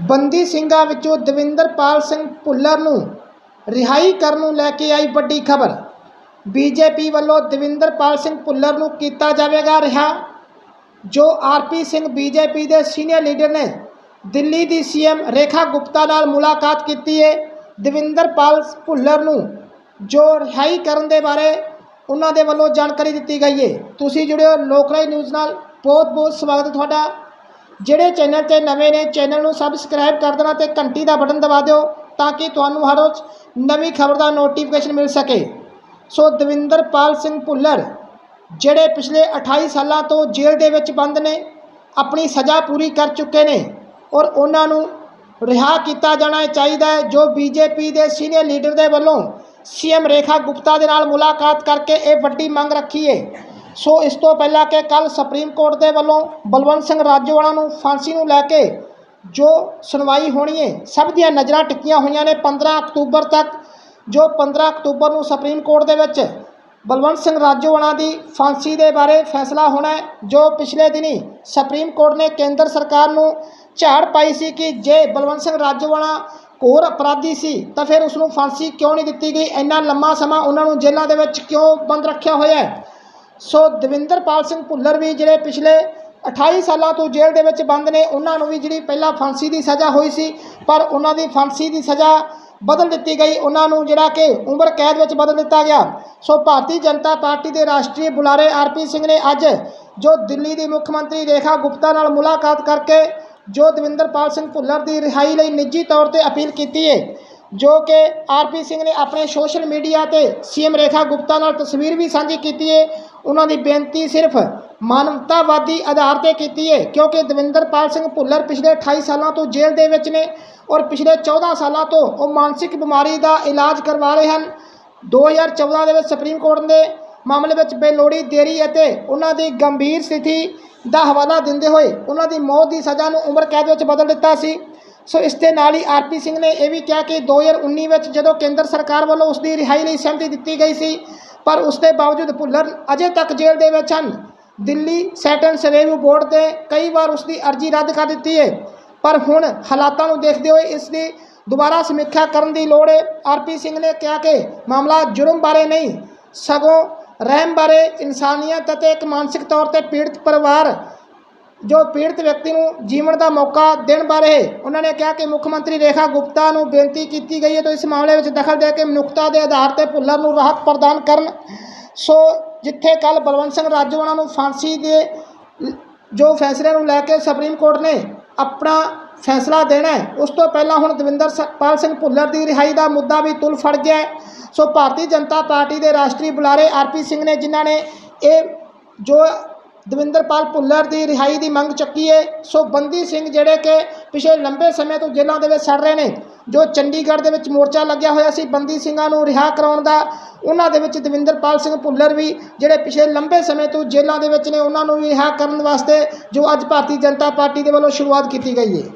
ਬੰਦੀ ਸਿੰਘਾਂ ਵਿੱਚੋਂ ਦਵਿੰਦਰਪਾਲ ਸਿੰਘ ਭੁੱਲਰ ਨੂੰ ਰਿਹਾਈ ਕਰਨ ਨੂੰ ਲੈ ਕੇ ਆਈ ਵੱਡੀ ਖਬਰ। ਬੀਜੇਪੀ ਵੱਲੋਂ ਦਵਿੰਦਰਪਾਲ ਸਿੰਘ ਭੁੱਲਰ ਨੂੰ ਕੀਤਾ ਜਾਵੇਗਾ ਰਿਹਾ। ਜੋ ਆਰਪੀ ਸਿੰਘ ਬੀਜੇਪੀ ਦੇ ਸੀਨੀਅਰ ਲੀਡਰ ਨੇ ਦਿੱਲੀ ਦੀ ਸੀਐਮ ਰੇਖਾ ਗੁਪਤਾ ਨਾਲ ਮੁਲਾਕਾਤ ਕੀਤੀ ਹੈ ਦਵਿੰਦਰਪਾਲ ਭੁੱਲਰ ਨੂੰ ਜੋ ਰਿਹਾਈ ਕਰਨ ਦੇ ਬਾਰੇ ਉਹਨਾਂ ਦੇ ਵੱਲੋਂ ਜਾਣਕਾਰੀ ਦਿੱਤੀ ਗਈ ਹੈ ਤੁਸੀਂ ਜੁੜਿਓ ਲੋਕਰਾਈ ਨਿਊਜ਼ ਨਾਲ। ਬਹੁਤ ਬਹੁਤ ਸਵਾਗਤ ਤੁਹਾਡਾ। ਜਿਹੜੇ ਚੈਨਲ ਤੇ ਨਵੇਂ ਨੇ, ਚੈਨਲ ਨੂੰ ਸਬਸਕ੍ਰਾਈਬ ਕਰ ਦੇਣਾ ਤੇ ਘੰਟੀ ਦਾ ਬਟਨ ਦਬਾ ਦਿਓ ਤਾਂ ਕਿ ਤੁਹਾਨੂੰ ਹਰ ਰੋਜ਼ ਨਵੀਂ ਖਬਰ ਦਾ ਨੋਟੀਫਿਕੇਸ਼ਨ ਮਿਲ ਸਕੇ। ਸੋ ਦਵਿੰਦਰਪਾਲ ਸਿੰਘ ਭੁੱਲਰ, ਜਿਹੜੇ ਪਿਛਲੇ 28 ਸਾਲਾਂ ਤੋਂ ਜੇਲ੍ਹ ਦੇ ਵਿੱਚ ਬੰਦ ਨੇ, ਆਪਣੀ ਸਜ਼ਾ ਪੂਰੀ ਕਰ ਚੁੱਕੇ ਨੇ ਔਰ ਉਹਨਾਂ ਨੂੰ ਰਿਹਾ ਕੀਤਾ ਜਾਣਾ ਚਾਹੀਦਾ ਹੈ, ਜੋ ਬੀਜੇਪੀ ਦੇ ਸੀਨੀਅਰ ਲੀਡਰ ਦੇ ਵੱਲੋਂ ਸੀਐਮ ਰੇਖਾ ਗੁਪਤਾ ਦੇ ਨਾਲ ਮੁਲਾਕਾਤ ਕਰਕੇ ਇਹ ਵੱਡੀ ਮੰਗ ਰੱਖੀ ਹੈ ਸੋ ਇਸ ਤੋਂ ਪਹਿਲਾਂ ਕਿ ਕੱਲ ਸੁਪਰੀਮ ਕੋਰਟ ਦੇ ਵੱਲੋਂ ਬਲਵੰਤ ਸਿੰਘ ਰਾਜੋਵਾਲਾ ਨੂੰ ਫਾਂਸੀ ਨੂੰ ਲੈ ਕੇ ਜੋ ਸੁਣਵਾਈ ਹੋਣੀ ਹੈ ਸਭ ਦੀਆਂ ਨਜ਼ਰਾਂ ਟਿੱਕੀਆਂ ਹੋਈਆਂ ਨੇ 15 ਅਕਤੂਬਰ ਤੱਕ, ਜੋ 15 ਅਕਤੂਬਰ ਨੂੰ ਸੁਪਰੀਮ ਕੋਰਟ ਦੇ ਵਿੱਚ ਬਲਵੰਤ ਸਿੰਘ ਰਾਜੋਵਾਲਾ ਦੀ ਫਾਂਸੀ ਦੇ ਬਾਰੇ ਫੈਸਲਾ ਹੋਣਾ ਹੈ, ਜੋ ਪਿਛਲੇ ਦਿਨੀ ਸੁਪਰੀਮ ਕੋਰਟ ਨੇ ਕੇਂਦਰ ਸਰਕਾਰ ਨੂੰ ਝਾੜ ਪਾਈ ਸੀ ਕਿ ਜੇ ਬਲਵੰਤ ਸਿੰਘ ਰਾਜੋਵਾਲਾ ਘੋਰ ਅਪਰਾਧੀ ਸੀ, ਤਾਂ ਫਿਰ ਉਸ ਨੂੰ ਫਾਂਸੀ ਕਿਉਂ ਨਹੀਂ ਦਿੱਤੀ ਗਈ? ਇੰਨਾ ਲੰਮਾ ਸਮਾਂ ਉਹਨਾਂ ਨੂੰ ਜੇਲ੍ਹਾਂ ਦੇ ਵਿੱਚ ਕਿਉਂ ਬੰਦ ਰੱਖਿਆ ਹੋਇਆ ਹੈ? ਸੋ ਦਵਿੰਦਰਪਾਲ ਸਿੰਘ ਭੁੱਲਰ ਵੀ ਜਿਹੜੇ ਪਿਛਲੇ 28 ਸਾਲਾਂ ਤੋਂ ਜੇਲ੍ਹ ਦੇ ਵਿੱਚ ਬੰਦ ਨੇ, ਉਹਨਾਂ ਨੂੰ ਵੀ ਜਿਹੜੀ ਪਹਿਲਾਂ ਫਾਂਸੀ ਦੀ ਸਜ਼ਾ ਹੋਈ ਸੀ, ਪਰ ਉਹਨਾਂ ਦੀ ਫਾਂਸੀ ਦੀ ਸਜ਼ਾ ਬਦਲ ਦਿੱਤੀ ਗਈ। ਉਹਨਾਂ ਨੂੰ ਜਿਹੜਾ ਕਿ ਉਮਰ ਕੈਦ ਵਿੱਚ ਬਦਲ ਦਿੱਤਾ ਗਿਆ। ਸੋ ਭਾਰਤੀ ਜਨਤਾ ਪਾਰਟੀ ਦੇ ਰਾਸ਼ਟਰੀ ਬੁਲਾਰੇ ਆਰਪੀ ਸਿੰਘ ਨੇ ਅੱਜ ਜੋ ਦਿੱਲੀ ਦੀ ਮੁੱਖ ਮੰਤਰੀ ਰੇਖਾ ਗੁਪਤਾ ਨਾਲ ਮੁਲਾਕਾਤ ਕਰਕੇ ਜੋ ਦਵਿੰਦਰਪਾਲ ਸਿੰਘ ਭੁੱਲਰ ਦੀ ਰਿਹਾਈ ਲਈ ਨਿੱਜੀ ਤੌਰ ਤੇ ਅਪੀਲ ਕੀਤੀ ਹੈ ਜੋ ਕਿ ਆਰਪੀ ਸਿੰਘ ਨੇ ਆਪਣੇ ਸੋਸ਼ਲ ਮੀਡੀਆ ਤੇ ਸੀਐਮ ਰੇਖਾ ਗੁਪਤਾ ਨਾਲ ਤਸਵੀਰ ਵੀ ਸਾਂਝੀ ਕੀਤੀ ਹੈ ਉਹਨਾਂ ਦੀ ਬੇਨਤੀ ਸਿਰਫ ਮਾਨਵਤਾਵਾਦੀ ਆਧਾਰ ਤੇ ਕੀਤੀ ਹੈ ਕਿਉਂਕਿ ਦਵਿੰਦਰਪਾਲ ਸਿੰਘ ਭੁੱਲਰ ਪਿਛਲੇ 28 ਸਾਲਾਂ ਤੋਂ ਜੇਲ੍ਹ ਦੇ ਵਿੱਚ ਨੇ ਔਰ ਪਿਛਲੇ 14 ਸਾਲਾਂ ਤੋਂ ਉਹ ਮਾਨਸਿਕ ਬਿਮਾਰੀ ਦਾ ਇਲਾਜ ਕਰਵਾ ਰਹੇ ਹਨ। 2014 ਦੇ ਵਿੱਚ ਸੁਪਰੀਮ ਕੋਰਟ ਨੇ ਮਾਮਲੇ ਵਿੱਚ ਬੇਲੋੜੀ ਦੇਰੀ ਅਤੇ ਉਹਨਾਂ ਦੀ ਗੰਭੀਰ ਸਥਿਤੀ ਦਾ ਹਵਾਲਾ ਦਿੰਦੇ ਹੋਏ ਉਹਨਾਂ ਦੀ ਮੌਤ ਦੀ ਸਜ਼ਾ ਨੂੰ ਉਮਰ ਕੈਦ ਵਿੱਚ ਬਦਲ ਦਿੱਤਾ ਸੀ। ਸੋ ਇਸ ਦੇ ਨਾਲ ਹੀ ਆਰਪੀ ਸਿੰਘ ਨੇ ਇਹ ਵੀ ਕਿਹਾ ਕਿ 2019 ਵਿੱਚ ਜਦੋਂ ਕੇਂਦਰ ਸਰਕਾਰ ਵੱਲੋਂ ਉਸ ਦੀ ਰਿਹਾਈ ਲਈ ਸਹਿਮਤੀ ਦਿੱਤੀ ਗਈ ਸੀ, ਪਰ ਉਸ ਦੇ ਬਾਵਜੂਦ ਭੁੱਲਰ ਅਜੇ ਤੱਕ ਜੇਲ੍ਹ ਦੇ ਵਿੱਚ ਹਨ। ਦਿੱਲੀ ਸੈਟਨਸ ਰਿਵਿਊ ਬੋਰਡ ਤੇ ਕਈ ਵਾਰ ਉਸ ਦੀ ਅਰਜ਼ੀ ਰੱਦ ਕਰ ਦਿੱਤੀ ਹੈ ਪਰ ਹੁਣ ਹਾਲਾਤਾਂ ਨੂੰ ਦੇਖਦੇ ਹੋਏ ਇਸ ਦੀ ਦੁਬਾਰਾ ਸਮੀਖਿਆ ਕਰਨ ਦੀ ਲੋੜ ਹੈ ਆਰਪੀ ਸਿੰਘ ਨੇ ਕਿਹਾ ਕਿ ਮਾਮਲਾ ਜੁਰਮ ਬਾਰੇ ਨਹੀਂ, ਸਗੋਂ ਰਹਿਮ ਬਾਰੇ ਇਨਸਾਨੀਅਤ ਅਤੇ ਇੱਕ ਮਾਨਸਿਕ ਤੌਰ ਤੇ ਪੀੜਤ ਪਰਿਵਾਰ ਜੋ ਪੀੜਤ ਵਿਅਕਤੀ ਨੂੰ ਜੀਵਨ ਦਾ ਮੌਕਾ ਦੇਣ ਬਾਰੇ ਉਹਨਾਂ ਨੇ ਕਿਹਾ ਕਿ ਮੁੱਖ ਮੰਤਰੀ ਰੇਖਾ ਗੁਪਤਾ ਨੂੰ ਬੇਨਤੀ ਕੀਤੀ ਗਈ ਹੈ ਤਾਂ ਇਸ ਮਾਮਲੇ ਵਿੱਚ ਦਖਲ ਦੇ ਕੇ ਮਨੁੱਖਤਾ ਦੇ ਆਧਾਰ ਤੇ ਭੁੱਲਰ ਨੂੰ ਰਾਹਤ ਪ੍ਰਦਾਨ ਕਰਨ। ਸੋ ਜਿੱਥੇ ਕੱਲ ਬਲਵੰਤ ਸਿੰਘ ਰਾਜੋਵਾਲਾ ਨੂੰ ਫਾਂਸੀ ਦੇ ਜੋ ਫੈਸਲੇ ਨੂੰ ਲੈ ਕੇ ਸੁਪਰੀਮ ਕੋਰਟ ਨੇ ਆਪਣਾ ਫੈਸਲਾ ਦੇਣਾ ਹੈ, ਉਸ ਤੋਂ ਪਹਿਲਾਂ ਹੁਣ ਦਵਿੰਦਰ ਸ- ਪਾਲ ਸਿੰਘ ਭੁੱਲਰ ਦੀ ਰਿਹਾਈ ਦਾ ਮੁੱਦਾ ਵੀ ਤੁਲ ਫੜ ਗਿਆ ਸੋ ਭਾਰਤੀ ਜਨਤਾ ਪਾਰਟੀ ਦੇ ਰਾਸ਼ਟਰੀ ਬੁਲਾਰੇ ਆਰਪੀ ਸਿੰਘ ਨੇ ਜਿਨ੍ਹਾਂ ਨੇ ਇਹ ਜੋ ਦਵਿੰਦਰਪਾਲ ਭੁੱਲਰ ਦੀ ਰਿਹਾਈ ਦੀ ਮੰਗ ਚੱਕੀ ਹੈ ਸੋ ਬੰਦੀ ਸਿੰਘ ਜਿਹੜੇ ਕਿ ਪਿਛਲੇ ਲੰਬੇ ਸਮੇਂ ਤੋਂ ਜੇਲ੍ਹਾਂ ਦੇ ਵਿੱਚ ਸੜ ਰਹੇ ਨੇ, ਜੋ ਚੰਡੀਗੜ੍ਹ ਦੇ ਵਿੱਚ ਮੋਰਚਾ ਲੱਗਿਆ ਹੋਇਆ ਸੀ, ਬੰਦੀ ਸਿੰਘਾਂ ਨੂੰ ਰਿਹਾ ਕਰਾਉਣ ਦਾ, ਉਹਨਾਂ ਦੇ ਵਿੱਚ ਦਵਿੰਦਰਪਾਲ ਸਿੰਘ ਭੁੱਲਰ ਵੀ ਜਿਹੜੇ ਪਿਛਲੇ ਲੰਬੇ ਸਮੇਂ ਤੋਂ ਜੇਲ੍ਹਾਂ ਦੇ ਵਿੱਚ ਨੇ, ਉਹਨਾਂ ਨੂੰ ਵੀ ਰਿਹਾ ਕਰਨ ਵਾਸਤੇ ਜੋ ਅੱਜ ਭਾਰਤੀ ਜਨਤਾ ਪਾਰਟੀ ਦੇ ਵੱਲੋਂ ਸ਼ੁਰੂਆਤ ਕੀਤੀ ਗਈ ਹੈ